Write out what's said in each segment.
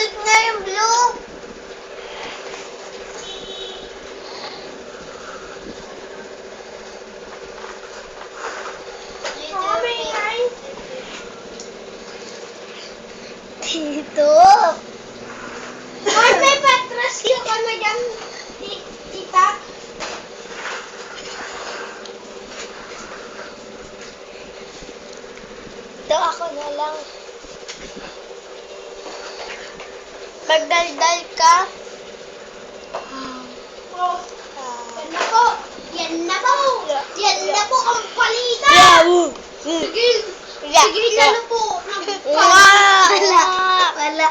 Nasagit na yung blue. Dito. Ay, may patras yung ano dyan. ti- Tita. Ito ako na lang. Magdaldal ka. Yan na po. Yan na po. Yan na po ang palitan. Yawu. Sige. Sige na na po. Wala. Wala.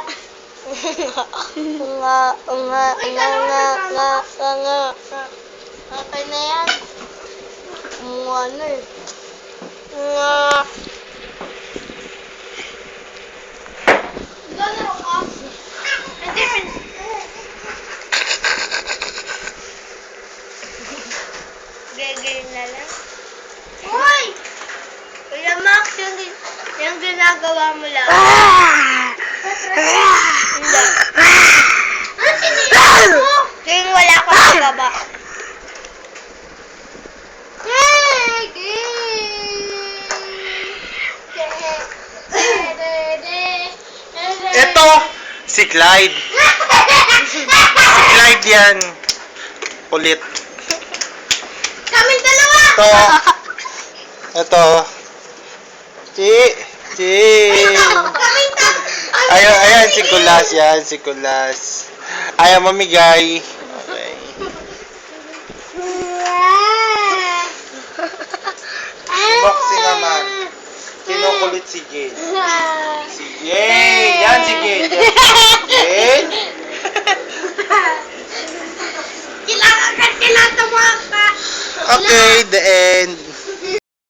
Nga, nga, nga, nga, na nga, nga, nga. Okay na yan. Ano eh. Nga. Galaw ka. Hindi. Gagawin na lang. Hoy! Kuya Max, yung, yung ginagawa mo lang. Hindi. Ano sinira mo? Tuwing wala ka sa baba. Ito, si Clyde. Si Clyde yan. Ulit. Ito. Ito. Chi. Chi. Ayan, ayan, si Kulas yan, si Kulas. Ayaw mamigay. Okay. Boxing naman. Kinukulit si Jane. Si Jane! Yan si Jane. Jane? Kailangan ka tinatawa ka. Okay, the end.